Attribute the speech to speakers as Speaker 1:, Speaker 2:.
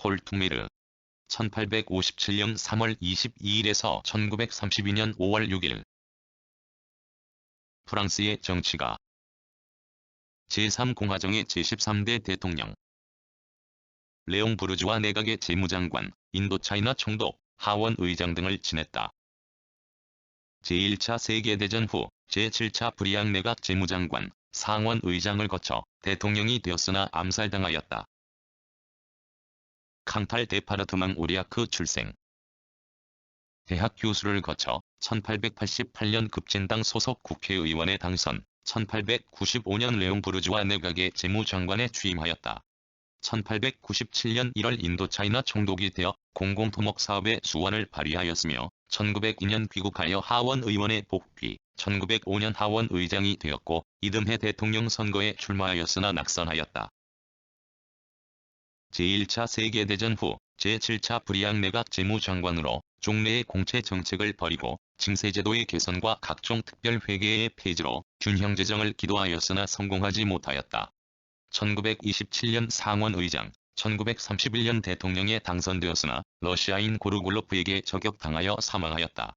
Speaker 1: 폴투메르 1857년 3월 22일에서 1932년 5월 6일 프랑스의 정치가 제3공화정의 제13대 대통령 레옹 부르주아 내각의 재무장관, 인도차이나 총독, 하원 의장 등을 지냈다. 제1차 세계대전 후 제7차 브리앙 내각 재무장관, 상원 의장을 거쳐 대통령이 되었으나 암살당하였다. 캉탈 데파르트망 오리아크 출생 대학 교수를 거쳐 1888년 급진당 소속 국회의원에 당선, 1895년 레옹 부르주아 내각의 재무장관에 취임하였다. 1897년 1월 인도차이나 총독이 되어 공공토목 사업에 수완을 발휘하였으며 1902년 귀국하여 하원의원에 복귀, 1905년 하원의장이 되었고 이듬해 대통령 선거에 출마하였으나 낙선하였다. 제1차 세계대전 후 제7차 브리앙 내각 재무장관으로 종래의 공채 정책을 벌이고 징세제도의 개선과 각종 특별회계의 폐지로 균형재정을 기도하였으나 성공하지 못하였다. 1927년 상원의장, 1931년 대통령에 당선되었으나 러시아인 고르골로프에게 저격당하여 사망하였다.